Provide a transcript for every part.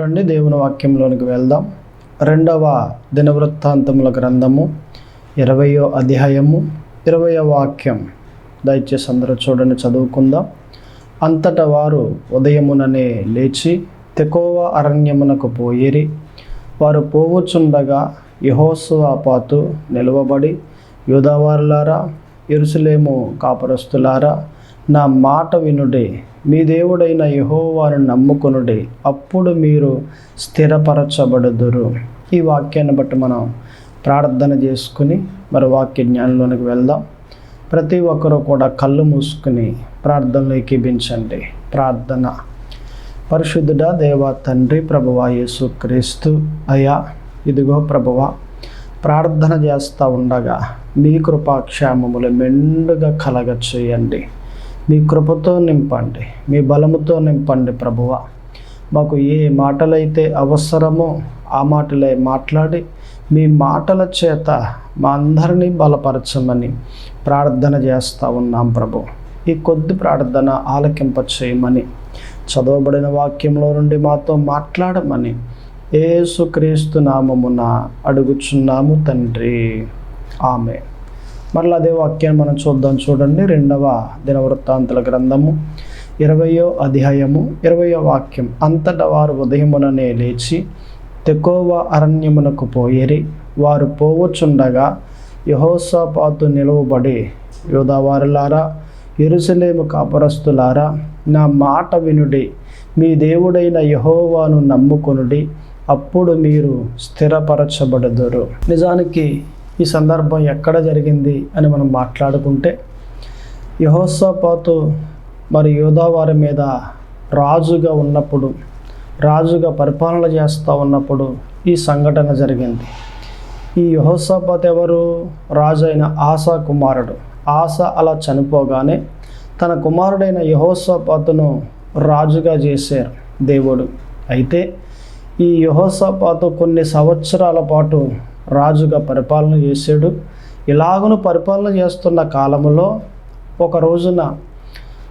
చూడండి దేవుని వాక్యంలోనికి వెళ్దాం. రెండవ దినవృత్తాంతముల గ్రంథము ఇరవయో అధ్యాయము ఇరవయో వాక్యం. దయచేసి అందరూ చూడండి చదువుకుందాం. అంతటా వారు ఉదయముననే లేచి తెకోవ అరణ్యమునకు పోయిరి. వారు పోవుచుండగా యహోసువాపాతు నిలువబడి యూదావారులారా ఎరుసలేము కాపురస్తులారా నా మాట వినుడే. మీ దేవుడైన యహోవాను నమ్ముకొనుడి అప్పుడు మీరు స్థిరపరచబడుదురు. ఈ వాక్యాన్ని బట్టి మనం ప్రార్థన చేసుకుని మరి వాక్య జ్ఞానంలోనికి వెళ్దాం. ప్రతి ఒక్కరూ కూడా కళ్ళు మూసుకుని ప్రార్థనలో ఎక్కిపించండి ప్రార్థన. పరిశుద్ధుడ దేవా తండ్రి ప్రభువా యేసు క్రీస్తు అయా ఇదిగో ప్రభువ ప్రార్థన చేస్తూ ఉండగా మీ కృపాక్షేమములు మెండుగా కలగ చేయండి మీ కృపతో నింపండి మీ బలముతో నింపండి ప్రభువ. మాకు ఏ మాటలైతే అవసరమో ఆ మాటలే మాట్లాడి మీ మాటల చేత మా అందరినీ బలపరచమని ప్రార్థన చేస్తూ ఉన్నాం ప్రభు. ఈ కొద్ది ప్రార్థన ఆలకింప చేయమని చదవబడిన వాక్యంలో నుండి మాతో మాట్లాడమని ఏసుక్రీస్తు నామమున అడుగుచున్నాము తండ్రి. ఆమె మరలా అదే వాక్యాన్ని మనం చూద్దాం చూడండి. రెండవ దినవృత్తాంతుల గ్రంథము ఇరవయో అధ్యాయము ఇరవయో వాక్యం. అంతట వారు ఉదయముననే లేచి తెకోవ అరణ్యమునకు పోయేరి వారు పోవచ్చుండగా యహోసాపాతు నిలువబడి యోధావారులారా ఎరుసలేము కాపరస్తులారా నా మాట వినుడి మీ దేవుడైన యహోవాను నమ్ముకొనుడి అప్పుడు మీరు స్థిరపరచబడదురు. నిజానికి ఈ సందర్భం ఎక్కడ జరిగింది అని మనం మాట్లాడుకుంటే యహోత్సపాతు మరి యోధావారి మీద రాజుగా ఉన్నప్పుడు రాజుగా పరిపాలన చేస్తూ ఉన్నప్పుడు ఈ సంఘటన జరిగింది. ఈ యహోత్సపాత్ ఎవరు? రాజు అయిన ఆశా కుమారుడు. ఆశ అలా చనిపోగానే తన కుమారుడైన యహోత్సపాతును రాజుగా చేశారు దేవుడు. అయితే ఈ యహోసాపాతు కొన్ని సంవత్సరాల పాటు రాజుగా పరిపాలన చేశాడు. ఇలాగను పరిపాలన చేస్తున్న కాలంలో ఒక రోజున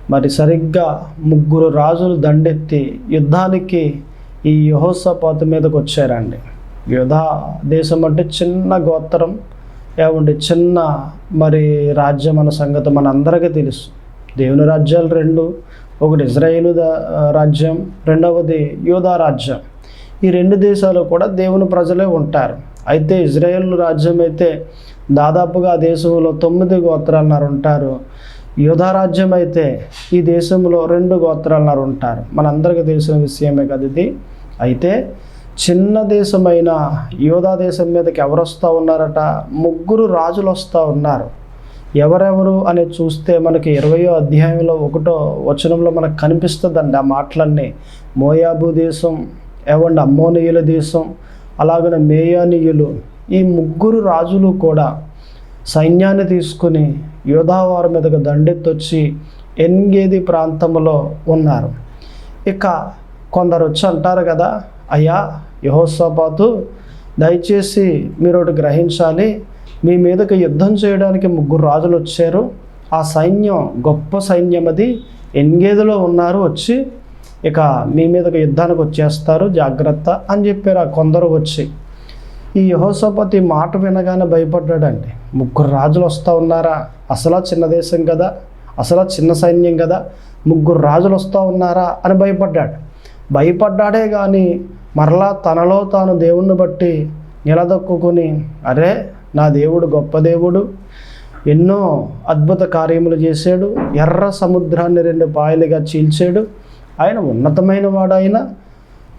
మరి సరిగ్గా ముగ్గురు రాజులు దండెత్తి యుద్ధానికి ఈ యహోసపాత మీదకి వచ్చారండి. యుధా దేశం అంటే చిన్న గోత్రం ఏమంటే చిన్న మరి రాజ్యం అన్న సంగతి మన అందరికీ తెలుసు. దేవుని రాజ్యాలు రెండు ఒకటి ఇజ్రాయేలు రాజ్యం రెండవది యూదా రాజ్యం. ఈ రెండు దేశాలు కూడా దేవుని ప్రజలే ఉంటారు. అయితే ఇజ్రాయెల్ రాజ్యం అయితే దాదాపుగా ఆ దేశంలో తొమ్మిది గోత్రాలన్నారు ఉంటారు. యోధా రాజ్యం అయితే ఈ దేశంలో రెండు గోత్రాలన్నారు ఉంటారు. మనందరికీ తెలిసిన విషయమే కదా ఇది. అయితే చిన్న దేశమైన యోధా దేశం మీదకి ఎవరు వస్తూ ఉన్నారట? ముగ్గురు రాజులు వస్తూ ఉన్నారు. ఎవరెవరు అని చూస్తే మనకి ఇరవయో అధ్యాయంలో ఒకటో వచనంలో మనకు కనిపిస్తుందండి ఆ మాటలన్నీ. మోయాబు దేశం ఏవండి అమ్మోనియుల దేశం అలాగనే మేయానీయులు ఈ ముగ్గురు రాజులు కూడా సైన్యాన్ని తీసుకుని యోధావారి మీదకు దండెత్తొచ్చి ఎన్గేది ప్రాంతంలో ఉన్నారు. ఇక కొందరు వచ్చి అంటారు కదా అయ్యా యహోత్సపాతు దయచేసి మీరు ఒకటి గ్రహించాలి. మీ మీదకి యుద్ధం చేయడానికి ముగ్గురు రాజులు వచ్చారు. ఆ సైన్యం గొప్ప సైన్యం అది ఎన్గేదిలో ఉన్నారు వచ్చి ఇక మీ ఒక యుద్ధానికి వచ్చేస్తారు జాగ్రత్త అని చెప్పారు ఆ కొందరు వచ్చి. ఈ యహోసపతి మాట వినగానే భయపడ్డాడండి. ముగ్గురు రాజులు వస్తూ ఉన్నారా? అసలా చిన్న దేశం కదా? అసలా చిన్న సైన్యం కదా? ముగ్గురు రాజులు వస్తూ ఉన్నారా? అని భయపడ్డాడు. భయపడ్డాడే కానీ మరలా తనలో తాను దేవుణ్ణి బట్టి నిలదొక్కుని అరే నా దేవుడు గొప్ప దేవుడు ఎన్నో అద్భుత కార్యములు చేశాడు ఎర్ర సముద్రాన్ని రెండు పాయలుగా చీల్చాడు ఆయన ఉన్నతమైన వాడైన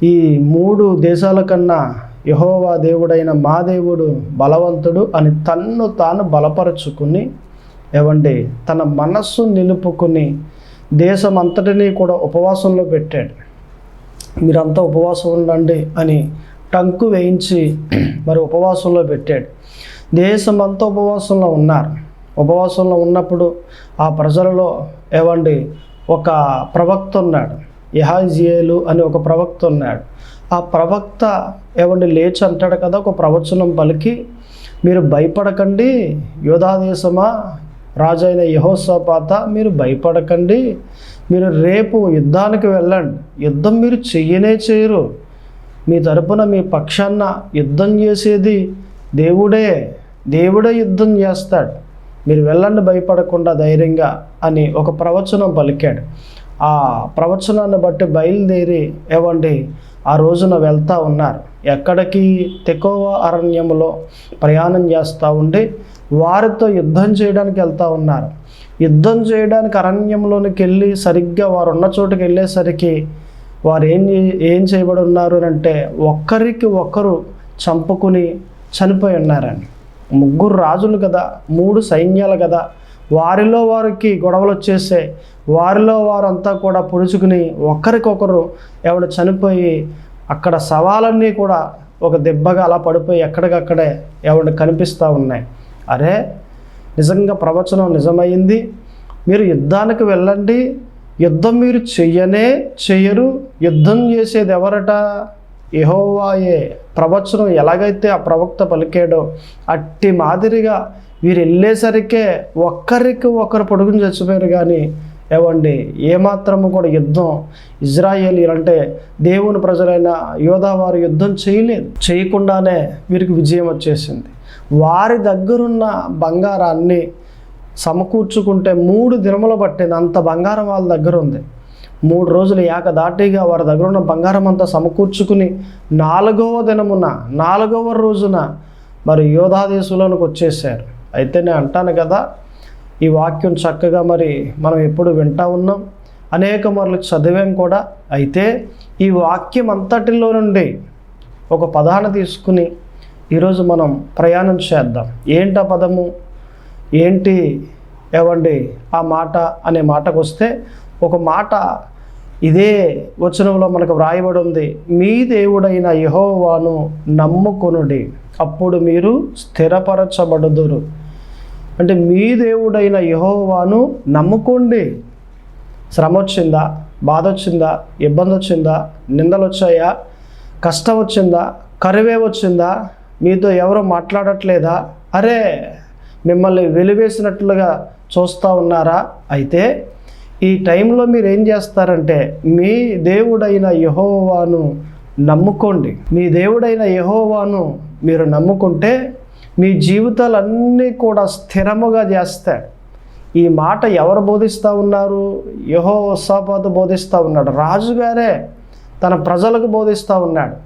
ఈ మూడు దేశాల కన్నా యహోవా దేవుడైన మా దేవుడు బలవంతుడు అని తన్ను తాను బలపరుచుకుని ఏవండి తన మనస్సు నిలుపుకుని దేశం అంతటినీ కూడా ఉపవాసంలో పెట్టాడు. మీరంతా ఉపవాసం ఉండండి అని టంకు వేయించి మరి ఉపవాసంలో పెట్టాడు. దేశం అంతా ఉపవాసంలో ఉన్నారు. ఉపవాసంలో ఉన్నప్పుడు ఆ ప్రజలలో ఏవండి ఒక ప్రవక్త ఉన్నాడు. యహాజియేలు అని ఒక ప్రవక్త ఉన్నాడు. ఆ ప్రవక్త ఎవండి లేచి అంటాడు కదా ఒక ప్రవచనం పలికి మీరు భయపడకండి యోధాదేశమా రాజైన యహోసపాత మీరు భయపడకండి మీరు రేపు యుద్ధానికి వెళ్ళండి యుద్ధం మీరు చెయ్యనే చేయరు. మీ తరపున మీ పక్షాన యుద్ధం చేసేది దేవుడే దేవుడే యుద్ధం చేస్తాడు. మీరు వెళ్ళండి భయపడకుండా ధైర్యంగా అని ఒక ప్రవచనం పలికాడు. ఆ ప్రవచనాన్ని బట్టి బయలుదేరి ఏవండి? ఆ రోజున వెళ్తూ ఉన్నారు. ఎక్కడికి? తెకోవ అరణ్యంలో ప్రయాణం చేస్తూ ఉండి వారితో యుద్ధం చేయడానికి వెళ్తూ ఉన్నారు. యుద్ధం చేయడానికి అరణ్యంలోనికి వెళ్ళి సరిగ్గా వారు ఉన్న చోటుకి వెళ్ళేసరికి వారు ఏం ఏం చేయబడి ఉన్నారు అని అంటే ఒక్కరికి ఒక్కరు చంపుకుని చనిపోయి ఉన్నారని ముగ్గురు రాజులు కదా మూడు సైన్యాలు కదా వారిలో వారికి గొడవలు వచ్చేసే వారిలో వారంతా కూడా పొడుచుకుని ఒకరికొకరు ఎవడు చనిపోయి అక్కడ సవాలన్నీ కూడా ఒక దెబ్బగా అలా పడిపోయి ఎక్కడికక్కడే ఎవడు కనిపిస్తూ ఉన్నాయి. అరే నిజంగా ప్రవచనం నిజమైంది? మీరు యుద్ధానికి వెళ్ళండి. యుద్ధం మీరు చెయ్యనే చెయ్యరు. యుద్ధం చేసేది ఎవరట? యహోవాయే. ప్రవచనం ఎలాగైతే ఆ ప్రవక్త పలికాడో అట్టి మాదిరిగా వీరు వెళ్ళేసరికే ఒక్కరికి ఒకరు పొడుగుని చచ్చిపోయారు కానీ ఏవండి ఏమాత్రము కూడా యుద్ధం ఇజ్రాయేలీలు అంటే దేవుని ప్రజలైన యోధా వారు యుద్ధం చేయలేదు. చేయకుండానే వీరికి విజయం వచ్చేసింది. వారి దగ్గరున్న బంగారాన్ని సమకూర్చుకుంటే మూడు దినములు పట్టింది. అంత బంగారం వాళ్ళ దగ్గర ఉంది మూడు రోజులు ఏకదాటిగా వారి దగ్గర ఉన్న బంగారం అంతా సమకూర్చుకుని నాలుగవ దినమున నాలుగవ రోజున మరి యోధా దేశంలోనికి వచ్చేసారు అయితే నేను అంటాను కదా ఈ వాక్యం చక్కగా మరి మనం ఎప్పుడు వింటా ఉన్నాం. అనేక మరలు చదివాం కూడా. అయితే ఈ వాక్యం అంతటిలో నుండి ఒక పదాన్ని తీసుకుని ఈరోజు మనం ప్రయాణం చేద్దాం. ఏంటి ఆ పదము? ఏంటి? ఏవండి? ఆ మాట అనే మాటకు వస్తే ఒక మాట ఇదే వచనంలో మనకు వ్రాయబడి ఉంది. మీ దేవుడైన యహోవాను నమ్ముకొనుడి అప్పుడు మీరు స్థిరపరచబడుదురు. అంటే మీ దేవుడైన యహోవాను నమ్ముకోండి. శ్రమ వచ్చిందా బాధ వచ్చిందా ఇబ్బంది వచ్చిందా నిందలు వచ్చాయా కష్టం వచ్చిందా కరువే వచ్చిందా మీతో ఎవరు మాట్లాడట్లేదా? అరే మిమ్మల్ని వెలివేసినట్లుగా చూస్తూ ఉన్నారా? అయితే ఈ టైంలో మీరు ఏం చేస్తారంటే మీ దేవుడైన యహోవాను నమ్ముకోండి. మీ దేవుడైన యహోవాను మీరు నమ్ముకుంటే మీ జీవితాలన్నీ కూడా స్థిరముగా చేస్తాడు ఈ మాట ఎవరు బోధిస్తూ ఉన్నారు? యహో ఉత్సాపాత బోధిస్తూ ఉన్నాడు. రాజుగారే తన ప్రజలకు బోధిస్తూ ఉన్నాడు.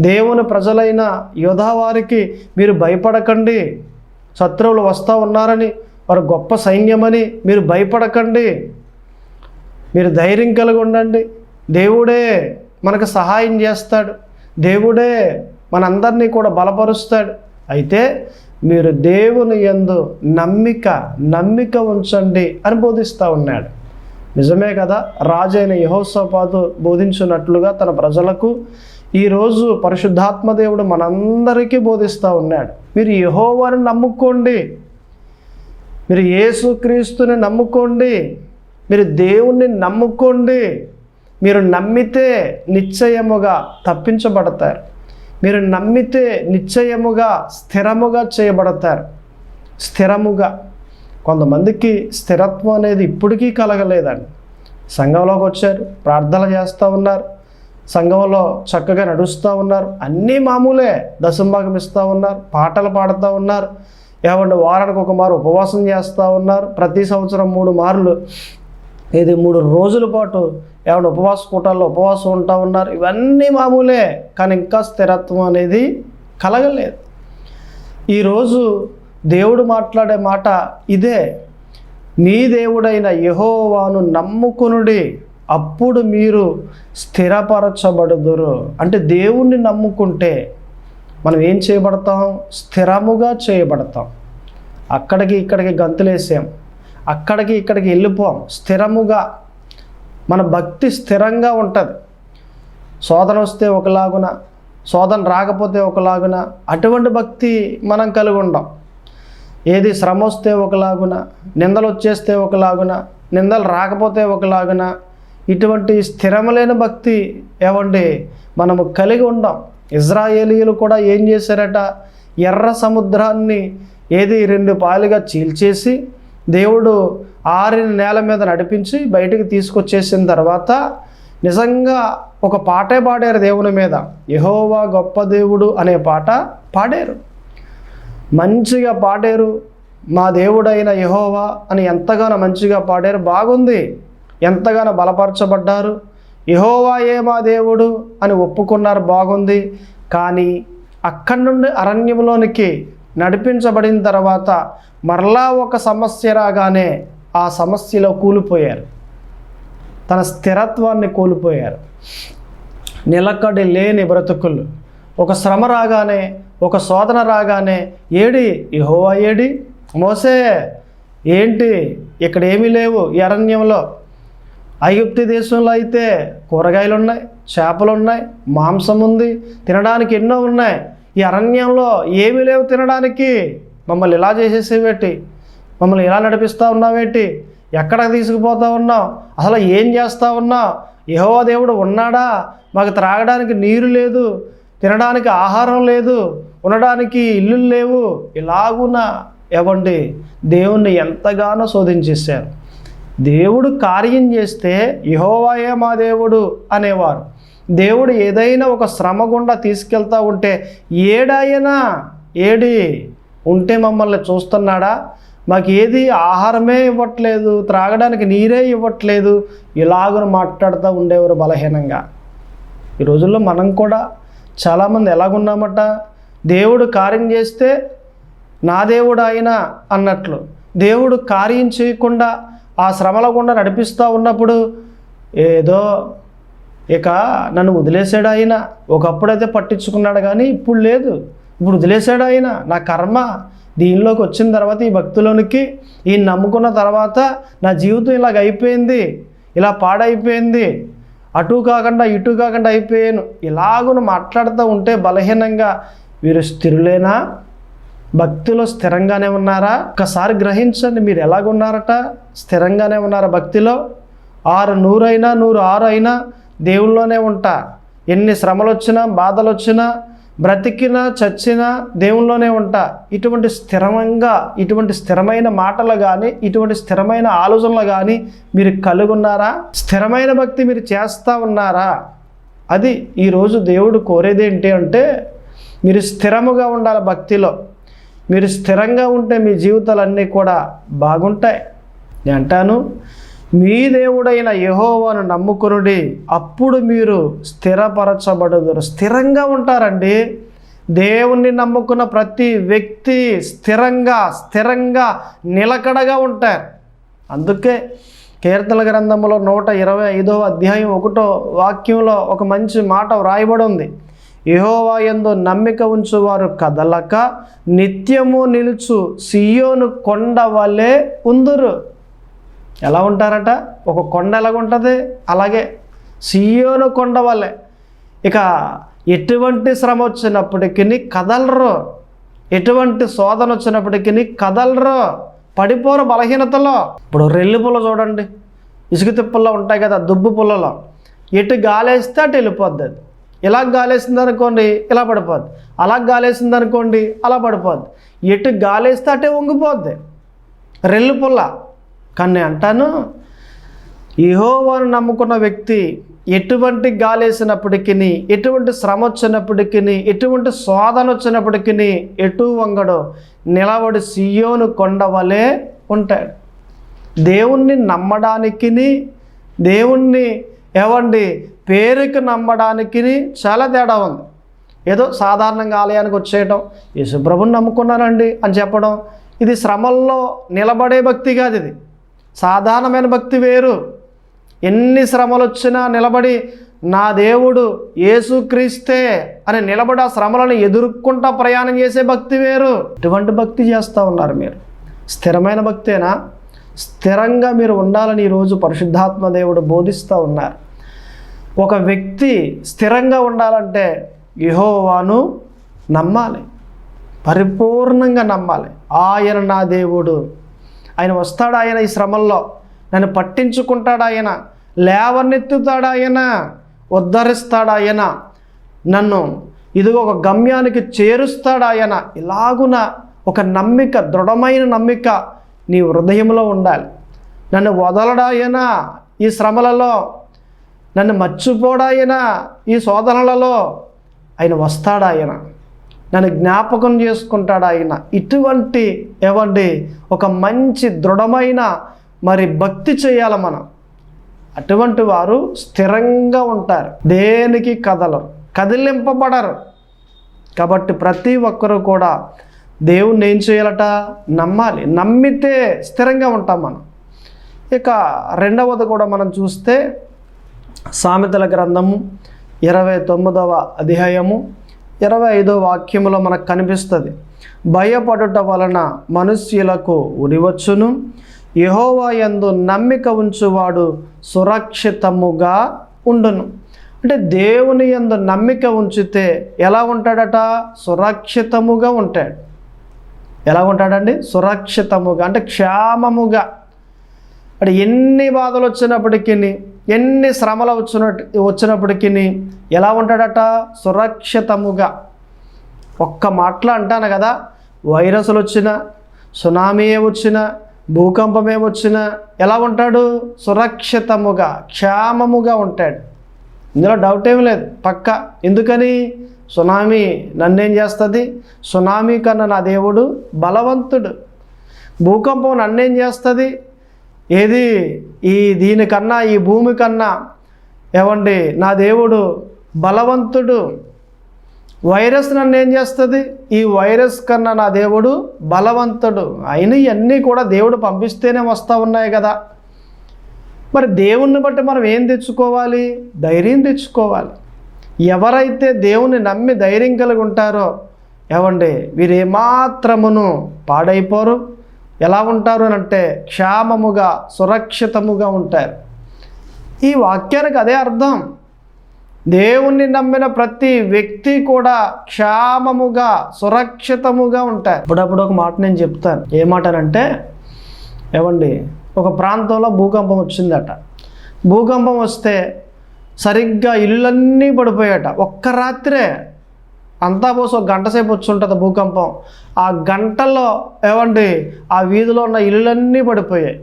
దేవుని ప్రజలైన యోధావారికి మీరు భయపడకండి. శత్రువులు వస్తూ ఉన్నారని వారు గొప్ప సైన్యమని మీరు భయపడకండి. మీరు ధైర్యం కలిగి ఉండండి. దేవుడే మనకు సహాయం చేస్తాడు. దేవుడే మనందరినీ కూడా బలపరుస్తాడు. అయితే మీరు దేవుని యందు నమ్మిక నమ్మిక ఉంచండి అని బోధిస్తూ ఉన్నాడు. నిజమే కదా? రాజైన యహోసపాతు బోధించినట్లుగా తన ప్రజలకు ఈరోజు పరిశుద్ధాత్మ దేవుడు మనందరికీ బోధిస్తూ ఉన్నాడు. మీరు యహోవాని నమ్ముకోండి. మీరు యేసుక్రీస్తుని నమ్ముకోండి. మీరు దేవుణ్ణి నమ్ముకోండి. మీరు నమ్మితే నిశ్చయముగా తప్పించబడతారు. మీరు నమ్మితే నిశ్చయముగా స్థిరముగా చేయబడతారు. స్థిరముగా. కొంతమందికి స్థిరత్వం అనేది ఇప్పటికీ కలగలేదండి. సంఘంలోకి వచ్చారు ప్రార్థన చేస్తూ ఉన్నారు సంఘంలో చక్కగా నడుస్తూ ఉన్నారు అన్నీ మామూలే. దశంభాగం ఇస్తూ ఉన్నారు పాటలు పాడుతూ ఉన్నారు ఏమంటే వారానికి ఒక మారు ఉపవాసం చేస్తూ ఉన్నారు ప్రతి సంవత్సరం మూడు మార్లు ఇది మూడు రోజుల పాటు ఏమైనా ఉపవాస కూటాల్లో ఉపవాసం ఉంటా ఉన్నారు. ఇవన్నీ మామూలే. కానీ ఇంకా స్థిరత్వం అనేది కలగలేదు. ఈరోజు దేవుడు మాట్లాడే మాట ఇదే. మీ దేవుడైన యహోవాను నమ్ముకునుడి అప్పుడు మీరు స్థిరపరచబడుదురు. అంటే దేవుణ్ణి నమ్ముకుంటే మనం ఏం చేయబడతాం? స్థిరముగా చేయబడతాం. అక్కడికి ఇక్కడికి గంతులేసాం. అక్కడికి ఇక్కడికి వెళ్ళిపోం. స్థిరముగా. మన భక్తి స్థిరంగా ఉంటుంది. శోధన వస్తే ఒకలాగున శోధన రాకపోతే ఒకలాగున అటువంటి భక్తి మనం కలిగి ఉండం. ఏది శ్రమ వస్తే ఒకలాగున నిందలు వచ్చేస్తే ఒకలాగున నిందలు రాకపోతే ఒకలాగున ఇటువంటి స్థిరమలేని భక్తి ఏమండి మనము కలిగి ఉండం. ఇజ్రాయేలీలు కూడా ఏం చేశారట? ఎర్ర సముద్రాన్ని ఏది రెండు పాలుగా చీల్చేసి దేవుడు ఆరిన నేల మీద నడిపించి బయటికి తీసుకొచ్చేసిన తర్వాత నిజంగా ఒక పాటే పాడారు దేవుని మీద. యహోవా గొప్ప దేవుడు అనే పాట పాడారు. మంచిగా పాడారు. మా దేవుడైన యహోవా అని ఎంతగానో మంచిగా పాడారు. బాగుంది. ఎంతగానో బలపరచబడ్డారు. యహోవాయే మా దేవుడు అని ఒప్పుకున్నారు. బాగుంది. కానీ అక్కడి నుండి అరణ్యంలోనికి నడిపించబడిన తర్వాత మరలా ఒక సమస్య రాగానే ఆ సమస్యలో కూలిపోయారు. తన స్థిరత్వాన్ని కోల్పోయారు. నిలకడి లేని బ్రతుకులు. ఒక శ్రమ రాగానే ఒక శోధన రాగానే ఏడి? యహోవా ఏడి? మోసే ఏంటి? ఇక్కడ ఏమీ లేవు ఈ అరణ్యంలో. ఐగుప్తి దేశంలో అయితే కూరగాయలు ఉన్నాయి చేపలు ఉన్నాయి మాంసం ఉంది తినడానికి ఎన్నో ఉన్నాయి. ఈ అరణ్యంలో ఏమీ లేవు తినడానికి. మమ్మల్ని ఇలా చేసేసేవేటి? మమ్మల్ని ఇలా నడిపిస్తూ ఉన్నావేంటి? ఎక్కడికి తీసుకుపోతా ఉన్నావు? అసలు ఏం చేస్తూ ఉన్నావు? యహోవా దేవుడు ఉన్నాడా? మాకు త్రాగడానికి నీరు లేదు తినడానికి ఆహారం లేదు ఉండడానికి ఇల్లు లేవు. ఇలాగున? ఎవండి దేవుణ్ణి ఎంతగానో శోధించేశారు. దేవుడు కార్యం చేస్తే యహోవాయే మా దేవుడు అనేవారు. దేవుడు ఏదైనా ఒక శ్రమ గుండా తీసుకెళ్తా ఉంటే ఏడాయనా ఏడి ఉంటే మమ్మల్ని చూస్తున్నాడా? మాకు ఏది ఆహారమే ఇవ్వట్లేదు త్రాగడానికి నీరే ఇవ్వట్లేదు. ఇలాగ మాట్లాడుతూ ఉండేవారు బలహీనంగా. ఈ రోజుల్లో మనం కూడా చాలామంది ఎలాగున్నామట? దేవుడు కార్యం చేస్తే నా దేవుడు ఆయన అన్నట్లు. దేవుడు కార్యం చేయకుండా ఆ శ్రమల గుండా నడిపిస్తూ ఉన్నప్పుడు ఏదో ఇక నన్ను వదిలేసాడు ఆయన. ఒకప్పుడైతే పట్టించుకున్నాడు కానీ ఇప్పుడు లేదు. ఇప్పుడు వదిలేసాడు ఆయన. నా కర్మ దీనిలోకి వచ్చిన తర్వాత ఈ భక్తులోనికి ఈ నమ్ముకున్న తర్వాత నా జీవితం ఇలాగ అయిపోయింది ఇలా పాడైపోయింది అటు కాకుండా ఇటు కాకుండా అయిపోయాను. ఇలాగును మాట్లాడుతూ ఉంటే బలహీనంగా వీరు స్థిరులేనా? భక్తిలో స్థిరంగానే ఉన్నారా? ఒకసారి గ్రహించండి మీరు ఎలాగున్నారట? స్థిరంగానే ఉన్నారా భక్తిలో? ఆరు నూరైనా నూరు ఆరు అయినా దేవుల్లోనే ఉంటా. ఎన్ని శ్రమలు వచ్చినా బాధలు వచ్చినా బ్రతికినా చచ్చినా దేవుల్లోనే ఉంటా. ఇటువంటి స్థిరంగా ఇటువంటి స్థిరమైన మాటలు కానీ ఇటువంటి స్థిరమైన ఆలోచనలు కానీ మీరు కలుగున్నారా? స్థిరమైన భక్తి మీరు చేస్తూ ఉన్నారా? అది ఈరోజు దేవుడు కోరేది ఏంటి అంటే మీరు స్థిరముగా ఉండాలి భక్తిలో. మీరు స్థిరంగా ఉంటే మీ జీవితాలన్నీ కూడా బాగుంటాయి. నేను అంటాను మీ దేవుడైన యహోవాను నమ్ముకునుడి అప్పుడు మీరు స్థిరపరచబడుదురు. స్థిరంగా ఉంటారండి. దేవుణ్ణి నమ్ముకున్న ప్రతి వ్యక్తి స్థిరంగా స్థిరంగా నిలకడగా ఉంటారు. అందుకే కీర్తన గ్రంథంలో నూట ఇరవై ఐదవ అధ్యాయం ఒకటో వాక్యంలో ఒక మంచి మాట వ్రాయబడి ఉంది యహోవా ఎందు నమ్మిక ఉంచువారు కదలక నిత్యము నిలుచు సియోను కొండ వలె ఉందురు. ఎలా ఉంటారట? ఒక కొండ ఎలాగుంటుంది అలాగే సీయోను కొండ వల్లే. ఇక ఎటువంటి శ్రమ వచ్చినప్పటికీ కదలరు. ఎటువంటి శోధన వచ్చినప్పటికీ కదలరు. పడిపోరు బలహీనతలో. ఇప్పుడు రెల్లి పుల్ల చూడండి. ఇసుక తిప్పల్లో ఉంటాయి కదా దుబ్బు పుల్లలో. ఎటు గాలేస్తే అటు వెళ్ళిపోద్ది అది. ఇలా గాలేసింది అనుకోండి ఇలా పడిపోద్ది. అలా గాలేసింది అనుకోండి అలా పడిపోద్ది. ఎటు గాలేస్తే అటే వంగిపోద్ది. రెల్లు పుల్ల. కానీ నేను అంటాను యెహోవాను నమ్ముకున్న వ్యక్తి ఎటువంటి గాలేసినప్పటికీ ఎటువంటి శ్రమ వచ్చినప్పటికీ ఎటువంటి శోధన వచ్చినప్పటికీ ఎటు వంగడో. నిలబడి సియోను కొండ వలె ఉంటాడు. దేవుణ్ణి నమ్మడానికి దేవుణ్ణి ఏవండి పేరుకి నమ్మడానికి చాలా తేడా ఉంది. ఏదో సాధారణంగా ఆలయానికి వచ్చేయటం యేసుప్రభుని నమ్ముకున్నానండి అని చెప్పడం ఇది శ్రమల్లో నిలబడే భక్తి కాదు ఇది. సాధారణమైన భక్తి వేరు. ఎన్ని శ్రమలు వచ్చినా నిలబడి నా దేవుడు ఏసుక్రీస్తే అని నిలబడి ఆ శ్రమలను ఎదుర్కొంటా ప్రయాణం చేసే భక్తి వేరు. ఇటువంటి భక్తి చేస్తూ ఉన్నారు మీరు. స్థిరమైన భక్తేనా? స్థిరంగా మీరు ఉండాలని ఈరోజు పరిశుద్ధాత్మ దేవుడు బోధిస్తూ ఉన్నారు. ఒక వ్యక్తి స్థిరంగా ఉండాలంటే యహోవాను నమ్మాలి. పరిపూర్ణంగా నమ్మాలి. ఆయన నా దేవుడు ఆయన వస్తాడు ఆయన ఈ శ్రమల్లో నన్ను పట్టించుకుంటాడు ఆయన? లేవనెత్తుతాడు ఆయన? ఉద్ధరిస్తాడు ఆయన? నన్ను ఇదిగో ఒక గమ్యానికి చేరుస్తాడు ఆయన? ఇలాగున ఒక నమ్మిక దృఢమైన నమ్మిక నీ హృదయంలో ఉండాలి. నన్ను వదలడాయనా ఈ శ్రమలలో? నన్ను మర్చిపోడాయన ఈ శోధనలలో? ఆయన వస్తాడా ఆయన? నన్ను జ్ఞాపకం చేసుకుంటాడు ఆయన. ఇటువంటి ఏవండి ఒక మంచి దృఢమైన మరి భక్తి చేయాలి మనం. అటువంటి వారు స్థిరంగా ఉంటారు. దేనికి కదలరు? కదిలింపబడరు. కాబట్టి ప్రతి ఒక్కరూ కూడా దేవుణ్ణి ఏం చేయాలట? నమ్మాలి. నమ్మితే స్థిరంగా ఉంటాం మనం. ఇక రెండవది కూడా మనం చూస్తే సామెతల గ్రంథము ఇరవై తొమ్మిదవ అధ్యాయము ఇరవై ఐదో వాక్యములో మనకు కనిపిస్తుంది భయపడుట వలన మనుష్యులకు ఉరివచ్చును. యహోవా యందు నమ్మిక ఉంచువాడు సురక్షితముగా ఉండును. అంటే దేవుని యందు నమ్మిక ఉంచితే ఎలా ఉంటాడట? సురక్షితముగా ఉంటాడు. ఎలా ఉంటాడండి? సురక్షితముగా అంటే క్షేమముగా. అంటే ఎన్ని బాధలు వచ్చినప్పటికీ ఎన్ని శ్రమలు వచ్చిన వచ్చినప్పటికీ ఎలా ఉంటాడట? సురక్షితముగా. ఒక్క మాటలో అంటాను కదా వైరస్లు వచ్చినా సునామీ వచ్చినా భూకంపమే వచ్చిన ఎలా ఉంటాడు? సురక్షితముగా క్షేమముగా ఉంటాడు. ఇందులో డౌట్ ఏం లేదు. పక్క. ఎందుకని? సునామీ నన్నేం చేస్తుంది? సునామీ కన్నా నా దేవుడు బలవంతుడు. భూకంపం నన్నేం చేస్తుంది? ఏది? ఈ దీనికన్నా ఈ భూమి కన్నా. ఏమండి నా దేవుడు బలవంతుడు. వైరస్ నన్ను ఏం చేస్తుంది? ఈ వైరస్ కన్నా నా దేవుడు బలవంతుడు. అయిన ఇవన్నీ కూడా దేవుడు పంపిస్తేనే వస్తూ ఉన్నాయి కదా. మరి దేవుణ్ణి బట్టి మనం ఏం తెచ్చుకోవాలి? ధైర్యం తెచ్చుకోవాలి. ఎవరైతే దేవుని నమ్మి ధైర్యం కలిగి ఉంటారో ఏమండి వీరేమాత్రమును పాడైపోరు. ఎలా ఉంటారు అని అంటే క్షేమముగా సురక్షితముగా ఉంటారు. ఈ వాక్యానికి అదే అర్థం. దేవుణ్ణి నమ్మిన ప్రతి వ్యక్తి కూడా క్షేమముగా సురక్షితముగా ఉంటారు. అప్పుడప్పుడు ఒక మాట నేను చెప్తాను. ఏ మాటనంటే ఏమండి ఒక ప్రాంతంలో భూకంపం వచ్చిందట. భూకంపం వస్తే సరిగ్గా ఇళ్ళన్నీ పడిపోయాట ఒక్క రాత్రే అంతా పోసి ఒక గంట సేపు వచ్చి ఉంటుంది భూకంపం. ఆ గంటల్లో ఏమండి ఆ వీధిలో ఉన్న ఇల్లులన్నీ పడిపోయాయి.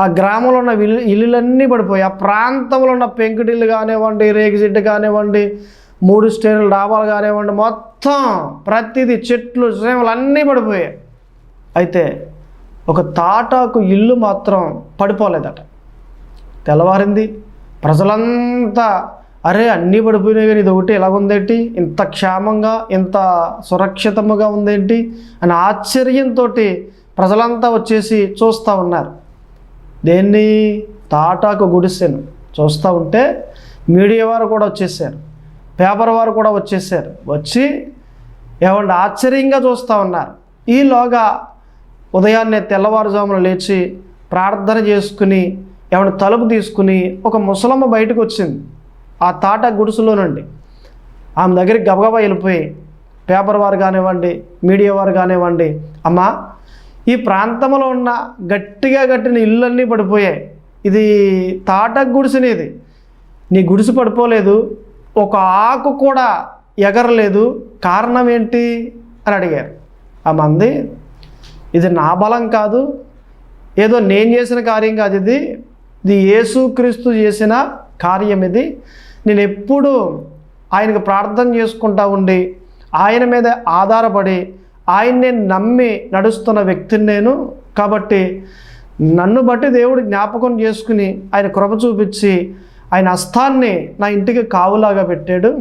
ఆ గ్రామంలో ఉన్న ఇల్లు ఇల్లులన్నీ పడిపోయాయి. ఆ ప్రాంతంలో ఉన్న పెంకుటిల్లు కానివ్వండి రేగిజిడ్డు కానివ్వండి మూడు స్టేర్లు డాబాలు కానివ్వండి మొత్తం ప్రతిదీ చెట్లు శ్రేమలు అన్నీ పడిపోయాయి. అయితే ఒక తాటాకు ఇల్లు మాత్రం పడిపోలేదట. తెల్లవారింది. ప్రజలంతా అరే అన్నీ పడిపోయినాయి కానీ ఇది ఒకటి ఎలా ఉందేంటి? ఇంత క్షేమంగా ఇంత సురక్షితముగా ఉందేంటి? అని ఆశ్చర్యంతో ప్రజలంతా వచ్చేసి చూస్తూ ఉన్నారు. దేన్ని? తాటాకు గుడిసెను చూస్తూ ఉంటే మీడియా వారు కూడా వచ్చేసారు. పేపర్ వారు కూడా వచ్చేసారు. వచ్చి ఏమంటే ఆశ్చర్యంగా చూస్తూ ఉన్నారు. ఈలోగా ఉదయాన్నే తెల్లవారుజామున లేచి ప్రార్థన చేసుకుని ఏమైనా తలుపు తీసుకుని ఒక ముసలమ్మ బయటకు వచ్చింది. ఆ తాట గుడుసులోనండి. నుండి ఆమె దగ్గరికి గబగబా వెళ్ళిపోయి పేపర్ వారు కానివ్వండి మీడియా వారు కానివ్వండి అమ్మా ఈ ప్రాంతంలో ఉన్న గట్టిగా కట్టిన ఇళ్ళన్నీ పడిపోయాయి. ఇది తాట గుడిసినేది నీ గుడిసి పడిపోలేదు. ఒక ఆకు కూడా ఎగరలేదు. కారణం ఏంటి? అని అడిగారు. ఆ మంది ఇది నా బలం కాదు. ఏదో నేను చేసిన కార్యం కాదు ఇది. ఇది యేసుక్రీస్తు చేసిన కార్యం ఇది. నేను ఎప్పుడూ ఆయనకు ప్రార్థన చేసుకుంటా ఉండి ఆయన మీద ఆధారపడి ఆయన్నే నమ్మి నడుస్తున్న వ్యక్తిని నేను. కాబట్టి నన్ను బట్టి దేవుడు జ్ఞాపకం చేసుకుని ఆయన కృప చూపించి ఆయన హస్తాన్ని నా ఇంటికి కావులాగా పెట్టాడు.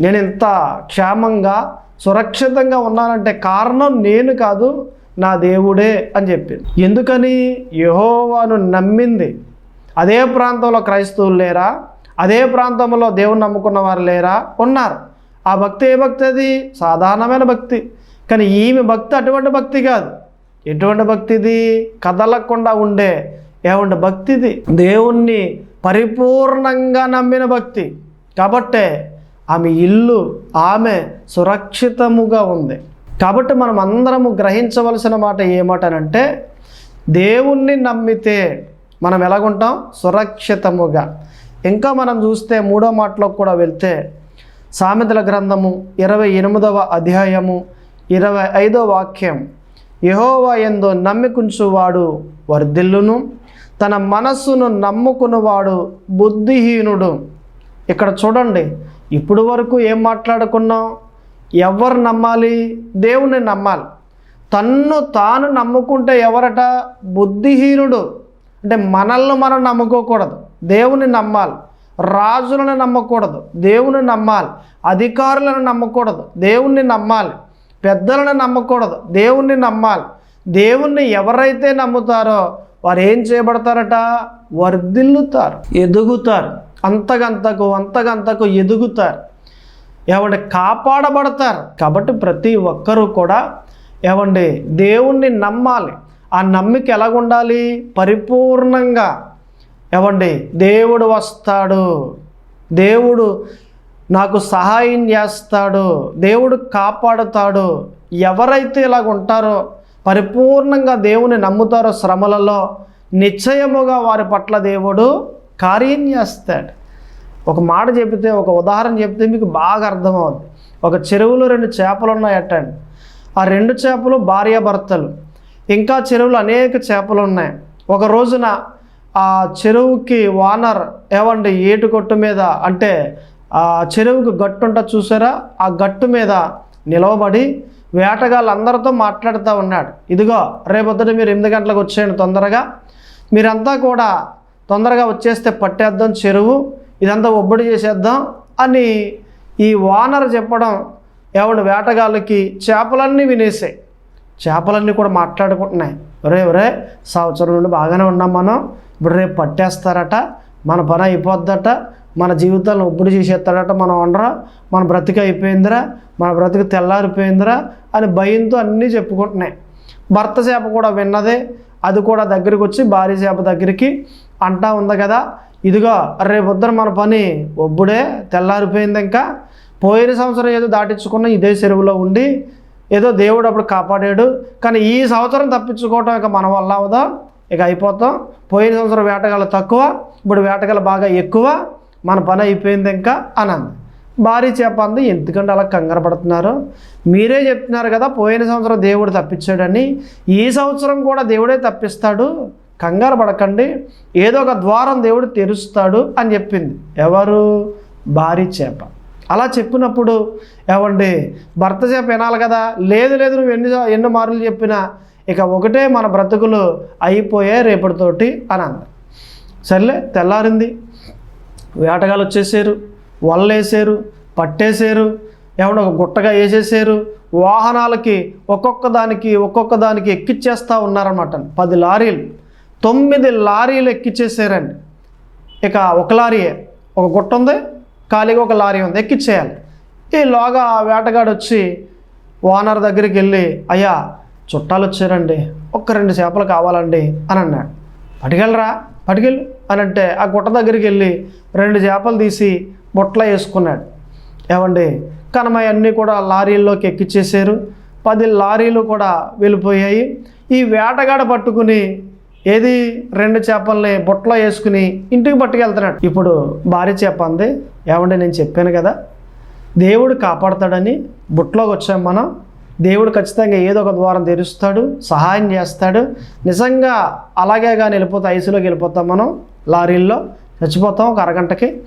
నేను ఇంత క్షేమంగా సురక్షితంగా ఉన్నానంటే కారణం నేను కాదు నా దేవుడే అని చెప్పింది. ఎందుకని? యహోవాను నమ్మింది. అదే ప్రాంతంలో క్రైస్తవులు లేరా? అదే ప్రాంతంలో దేవుని నమ్ముకున్న వారు లేరా? ఉన్నారు. ఆ భక్తి ఏ భక్తి అది? సాధారణమైన భక్తి. కానీ ఈమె భక్తి అటువంటి భక్తి కాదు. ఎటువంటి భక్తిది కదలకుండా ఉండే ఏమంటే భక్తిది దేవుణ్ణి పరిపూర్ణంగా నమ్మిన భక్తి. కాబట్టే ఆమె ఇల్లు ఆమె సురక్షితముగా ఉంది. కాబట్టి మనం అందరము గ్రహించవలసిన మాట ఏమాటనంటే దేవుణ్ణి నమ్మితే మనం ఎలాగుంటాం? సురక్షితముగా. ఇంకా మనం చూస్తే మూడో మాటలోకి కూడా వెళ్తే సామెతల గ్రంథము ఇరవై ఎనిమిదవ అధ్యాయము ఇరవై ఐదో వాక్యం. యహోవా ఎందో నమ్మికుంచువాడు వర్ధిల్లును తన మనస్సును నమ్ముకున్నవాడు బుద్ధిహీనుడు. ఇక్కడ చూడండి ఇప్పుడు వరకు ఏం మాట్లాడుకున్నాం? ఎవరు నమ్మాలి? దేవుణ్ణి నమ్మాలి. తన్ను తాను నమ్ముకుంటే ఎవరట? బుద్ధిహీనుడు. అంటే మనల్ని మనం నమ్ముకోకూడదు. దేవుని నమ్మాలి. రాజులను నమ్మకూడదు. దేవుని నమ్మాలి. అధికారులను నమ్మకూడదు. దేవుణ్ణి నమ్మాలి. పెద్దలను నమ్మకూడదు. దేవుణ్ణి నమ్మాలి. దేవుణ్ణి ఎవరైతే నమ్ముతారో వారు ఏం చేయబడతారట? వర్ధిల్లుతారు. ఎదుగుతారు. అంతగంతకు అంతగంతకు ఎదుగుతారు. ఎవడి కాపాడబడతారు. కాబట్టి ప్రతి ఒక్కరూ కూడా ఏమండి? దేవుణ్ణి నమ్మాలి. ఆ నమ్మిక ఎలాగుండాలి? పరిపూర్ణంగా ఏమండి? దేవుడు వస్తాడు. దేవుడు నాకు సహాయం చేస్తాడు. దేవుడు కాపాడుతాడు. ఎవరైతే ఇలాగ ఉంటారో పరిపూర్ణంగా దేవుని నమ్ముతారో శ్రమలలో నిశ్చయముగా వారి పట్ల దేవుడు కార్యం చేస్తాడు. ఒక మాట చెబితే ఒక ఉదాహరణ చెప్తే మీకు బాగా అర్థమవుతుంది ఒక చెరువులో రెండు చేపలు ఉన్నాయటండి. ఆ రెండు చేపలు భార్యాభర్తలు. ఇంకా చెరువులు అనేక చేపలు ఉన్నాయి. ఒక రోజున ఆ చెరువుకి వానర్ ఏమండి ఏటు కొట్టు మీద? అంటే ఆ చెరువుకి గట్టు ఉంటుంది చూసారా? ఆ గట్టు మీద నిలవబడి వేటగాళ్ళందరితో మాట్లాడుతూ ఉన్నాడు. ఇదిగో రేపొద్దుట మీరు ఎనిమిది గంటలకు వచ్చేయండి తొందరగా. మీరంతా కూడా తొందరగా వచ్చేస్తే పట్టేద్దాం చెరువు ఇదంతా ఒబ్బడి చేసేద్దాం అని ఈ వానర్ చెప్పడం ఎవడు వేటగాళ్ళకి చేపలన్నీ వినేసాయి. చేపలన్నీ కూడా మాట్లాడుకుంటున్నాయి. ఒరే ఒరే సంవత్సరం నుండి బాగానే ఉన్నాం మనం. ఇప్పుడు రేపు పట్టేస్తారట మన పని అయిపోద్దట మన జీవితాలను ఒప్పుడు చేసేస్తాడట మనం వండరా మన బ్రతిక అయిపోయిందిరా మన బ్రతికి తెల్లారిపోయిందిరా అని భయంతో అన్నీ చెప్పుకుంటున్నాయి. భర్త చేప కూడా విన్నదే అది కూడా దగ్గరికి వచ్చి భార్య చేప దగ్గరికి అంటా ఉంది కదా ఇదిగో రేపొద్దున మన పని ఒబ్బుడే తెల్లారిపోయింది ఇంకా. పోయిన సంవత్సరం ఏదో దాటించుకున్న ఇదే చెరువులో ఉండి ఏదో దేవుడు అప్పుడు కాపాడాడు కానీ ఈ సంవత్సరం తప్పించుకోవటం ఇక మన వల్ల అవదా? ఇక అయిపోతాం. పోయిన సంవత్సరం వేటగాళ్ళు తక్కువ ఇప్పుడు వేటగాళ్ళు బాగా ఎక్కువ మన పని అయిపోయింది ఇంకా అని అంది. భారీ చేప అంది. ఎందుకంటే అలా కంగారు పడుతున్నారు? మీరే చెప్తున్నారు కదా పోయిన సంవత్సరం దేవుడు తప్పించాడని. ఈ సంవత్సరం కూడా దేవుడే తప్పిస్తాడు. కంగారు పడకండి. ఏదో ఒక ద్వారం దేవుడు తెరుస్తాడు అని చెప్పింది. ఎవరు? భారీ చేప. అలా చెప్పినప్పుడు ఏమండి భర్త చేప వినాలి కదా? లేదు లేదు నువ్వు ఎన్ని ఎన్ని మార్లు చెప్పినా ఇక ఒకటే మన బ్రతుకులు అయిపోయే రేపటితోటి అని అంది. సర్లే తెల్లారింది. వేటగాళ్ళు వచ్చేసారు వల్లేసారు పట్టేశారు ఏమన్నా ఒక గుట్టగా వేసేసారు వాహనాలకి ఒక్కొక్క దానికి ఒక్కొక్క దానికి ఎక్కిచ్చేస్తూ ఉన్నారన్నమాట. పది లారీలు తొమ్మిది లారీలు ఎక్కిచ్చేసారండి. ఇక ఒక లారీయే ఒక గుట్ట ఉంది ఖాళీగా ఒక లారీ ఉంది ఎక్కిచ్చేయాలి. ఈ లోగా ఆ వేటగాడు వచ్చి ఓనర్ దగ్గరికి వెళ్ళి అయ్యా చుట్టాలు వచ్చారండి ఒక్క రెండు చేపలు కావాలండి అని అన్నాడు. పట్టుకెళ్ళరా పట్టుకెళ్ళు అని అంటే ఆ గుట్ట దగ్గరికి వెళ్ళి రెండు చేపలు తీసి బుట్టలో వేసుకున్నాడు. ఏమండి కనమయ్య అన్నీ కూడా లారీల్లోకి ఎక్కిచ్చేసారు పది లారీలు కూడా వెళ్ళిపోయాయి. ఈ వేటగాడ పట్టుకుని ఏది? రెండు చేపల్ని బుట్టలో వేసుకుని ఇంటికి పట్టుకెళ్తున్నాడు. ఇప్పుడు భార్య చేప అంది ఏమండి నేను చెప్పాను కదా దేవుడు కాపాడతాడని బుట్టలోకి వచ్చాం మనం. దేవుడు ఖచ్చితంగా ఏదో ఒక ద్వారం తెరుస్తాడు సహాయం చేస్తాడు. నిజంగా అలాగే కానీ వెళ్ళిపోతే ఐసీలోకి వెళ్ళిపోతాం మనం లారీల్లో. చచ్చిపోతాం ఒక అరగంటకి.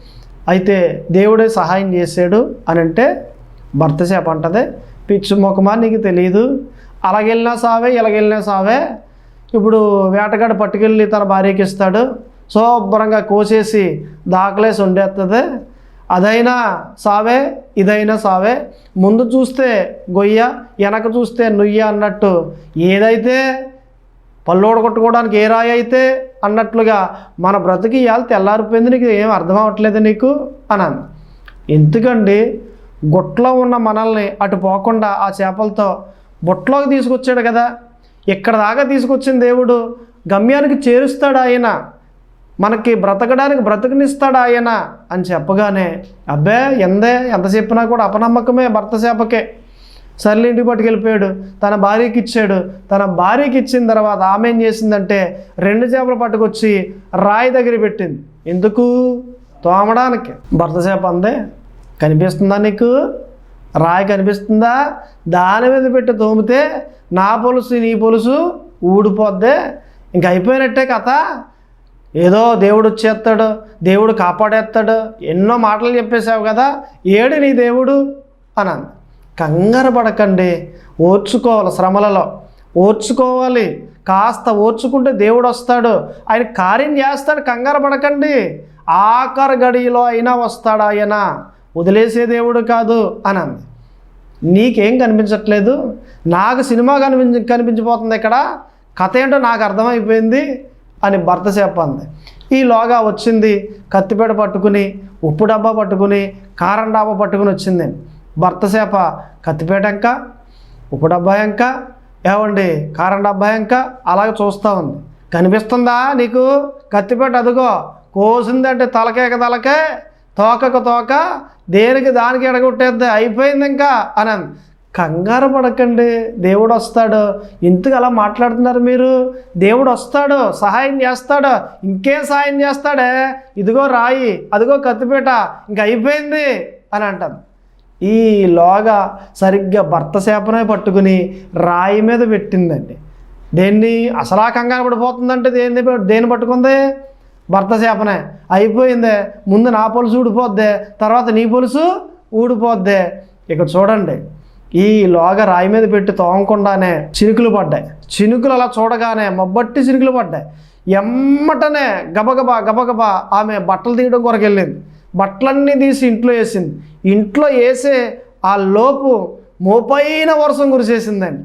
అయితే దేవుడే సహాయం చేశాడు అని అంటే భర్త చేప అంటది. పిచ్చు ముఖమా నీకు తెలియదు అలాగెళ్ళినా సావే ఇలాగెళ్ళినా సావే. ఇప్పుడు వేటగాడు పట్టుకెళ్ళి తన భార్యకి ఇస్తాడు శుభ్రంగా కోసేసి దాకలేసి వండేస్తుంది అదైనా సావే ఇదైనా సావే. ముందు చూస్తే గొయ్య వెనక చూస్తే నుయ్య అన్నట్టు ఏదైతే పల్లోడు కొట్టుకోవడానికి ఏ రాయి అయితే అన్నట్లుగా మన బ్రతికి ఇవాళ తెల్లారిపోయింది నీకు ఏం అర్థం అవ్వట్లేదు నీకు అన్నాను. ఎందుకండి? గుట్లో ఉన్న మనల్ని అటు పోకుండా ఆ చేపలతో బుట్టలోకి తీసుకొచ్చాడు కదా. ఇక్కడ దాకా తీసుకొచ్చిన దేవుడు? గమ్యానికి చేరుస్తాడు ఆయన? మనకి బ్రతకడానికి బ్రతకనిస్తాడు ఆయన? అని చెప్పగానే అబ్బే ఎందే ఎంత చెప్పినా కూడా అపనమ్మకమే భర్త చేపకే సర్లే ఇంటికి పట్టుకెళ్ళిపోయాడు. తన భార్యకి ఇచ్చాడు. తన భార్యకి ఇచ్చిన తర్వాత ఆమె ఏం చేసిందంటే రెండు చేపలు పట్టుకొచ్చి రాయి దగ్గర పెట్టింది. ఎందుకు? తోమడానికి. భర్త చేప అందే కనిపిస్తుందా నీకు? రాయి కనిపిస్తుందా? దాని మీద పెట్టి తోమితే నా పొలుసు నీ పొలుసు ఊడిపోద్దే. ఇంక అయిపోయినట్టే కథ. ఏదో దేవుడు వచ్చేస్తాడు దేవుడు కాపాడేస్తాడు. ఎన్నో మాటలు చెప్పేశావు కదా ఏడు నీ దేవుడు అని అంది. కంగారు పడకండి ఓర్చుకోవాలి శ్రమలలో. ఓర్చుకోవాలి కాస్త ఓర్చుకుంటే దేవుడు వస్తాడు. ఆయన కార్యం చేస్తాడు కంగారు పడకండి. ఆఖరి గడిలో అయినా వస్తాడు ఆయన. వదిలేసే దేవుడు కాదు అని అంది. నీకేం కనిపించట్లేదు? నాకు సినిమా కనిపించి కనిపించిపోతుంది ఇక్కడ. కథ ఏంటో నాకు అర్థమైపోయింది అని భర్త చెప్పంది. ఈలోగా వచ్చింది. కత్తిపేట పట్టుకుని ఉప్పు డబ్బా పట్టుకుని కారం డబ్బా పట్టుకుని వచ్చింది. భర్త చేప కత్తిపేట ఎంక? ఉప్పు డబ్బా ఎంక? ఏమండి కారం డబ్బా ఎంక? అలాగే చూస్తూ ఉంది. కనిపిస్తుందా నీకు? కత్తిపేట అదుగో కోసిందంటే తలకేక తలకే తోకకు తోక దేనికి దానికి ఎడగొట్టేద్ది? అయిపోయింది ఇంకా అని కంగారు పడకండి దేవుడు వస్తాడు. ఇంతకు అలా మాట్లాడుతున్నారు మీరు? దేవుడు వస్తాడు సహాయం చేస్తాడు. ఇంకేం సహాయం చేస్తాడే? ఇదిగో రాయి అదిగో కత్తిపేట ఇంక అయిపోయింది అని అంటాను ఈలోగా సరిగ్గా భర్త చేపనే పట్టుకుని రాయి మీద పెట్టిందండి. దేన్ని అసలా కంగారు పడిపోతుందంటే దేన్ని దేన్ని పట్టుకుంది? భర్త చేపనే అయిపోయిందే. ముందు నా పొలుసు ఊడిపోద్దే. తర్వాత నీ పొలుసు ఊడిపోద్దే. ఇక చూడండి. ఈ లోగ రాయి మీద పెట్టి తోమకుండానే చినుకులు పడ్డాయి. చినుకులు అలా చూడగానే మబ్బట్టి చినుకులు పడ్డాయి. ఎమ్మటనే గబగబా గబగబా ఆమె బట్టలు తీయడం కొరకు వెళ్ళింది బట్టలన్నీ తీసి ఇంట్లో వేసింది. ఇంట్లో వేసే ఆ లోపు మోపైన వర్షం కురిసేసిందండి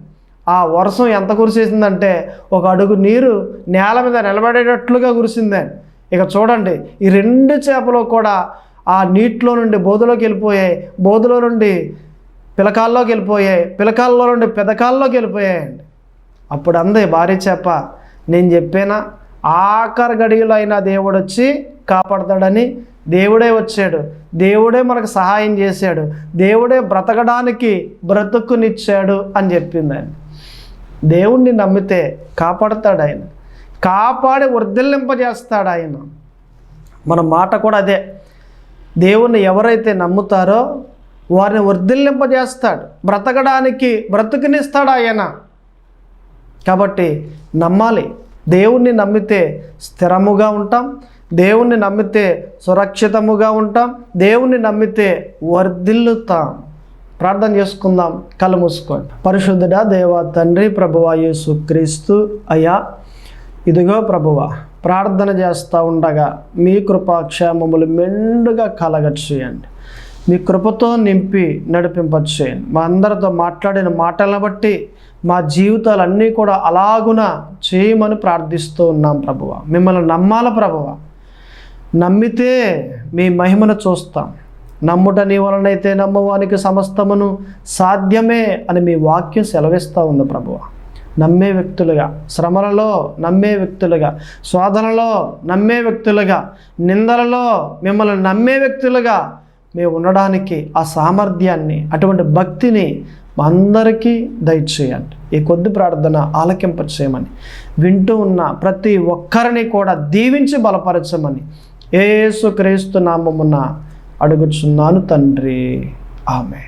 ఆ వర్షం ఎంత కురిసేసిందంటే ఒక అడుగు నీరు నేల మీద నిలబడేటట్లుగా కురిసిందండి ఇక చూడండి ఈ రెండు చేపలు కూడా ఆ నీటిలో నుండి బోధలోకి వెళ్ళిపోయాయి. బోధలో నుండి పిలకాల్లోకి వెళ్ళిపోయాయి. పిలకాల్లో నుండి పెదకాల్లోకి వెళ్ళిపోయాయండి. అప్పుడు అంది భారీ చేప నేను చెప్పానా? ఆఖరి గడియలో అయినా దేవుడు వచ్చి కాపాడతాడని దేవుడే వచ్చాడు. దేవుడే మనకు సహాయం చేశాడు. దేవుడే బ్రతకడానికి బ్రతుకునిచ్చాడు అని చెప్పింది ఆయన దేవుణ్ణి నమ్మితే కాపాడతాడు ఆయన. కాపాడి వర్ధిల్లింపజేస్తాడు ఆయన. మన మాట కూడా అదే. దేవుణ్ణి ఎవరైతే నమ్ముతారో వారిని వర్ధిల్లింపజేస్తాడు. బ్రతకడానికి బ్రతుకునిస్తాడు ఆయన. కాబట్టి నమ్మాలి. దేవుణ్ణి నమ్మితే స్థిరముగా ఉంటాం. దేవుణ్ణి నమ్మితే సురక్షితముగా ఉంటాం. దేవుణ్ణి నమ్మితే వర్ధిల్లుతాం. ప్రార్థన చేసుకుందాం. కళ్ళు మూసుకోండి. పరిశుద్ధుడా దేవా తండ్రి ప్రభువా యేసు క్రీస్తు అయ్యా ఇదిగో ప్రభువ ప్రార్థన చేస్తూ ఉండగా మీ కృపాక్షేమములు మెండుగా కలగచ్చేయండి మీ కృపతో నింపి నడిపింపచేయండి. మా అందరితో మాట్లాడిన మాటలను బట్టి మా జీవితాలన్నీ కూడా అలాగున చేయమని ప్రార్థిస్తూ ఉన్నాం ప్రభువ. మిమ్మల్ని నమ్మాల ప్రభువ? నమ్మితే మీ మహిమను చూస్తాం. నమ్ముట నీ వలనైతే నమ్మవానికి సమస్తమును సాధ్యమే అని మీ వాక్యం సెలవిస్తూ ఉంది ప్రభువ. నమ్మే వ్యక్తులుగా శ్రమలలో నమ్మే వ్యక్తులుగా శోధనలో నమ్మే వ్యక్తులుగా నిందలలో మిమ్మల్ని నమ్మే వ్యక్తులుగా మేము ఉండడానికి ఆ సామర్థ్యాన్ని అటువంటి భక్తిని అందరికీ దయచేయండి. ఈ కొద్ది ప్రార్థన ఆలకింప చేయమని వింటూ ఉన్న ప్రతి ఒక్కరిని కూడా దీవించి బలపరచమని ఏసు క్రీస్తు నామమున అడుగుచున్నాను తండ్రి. ఆమె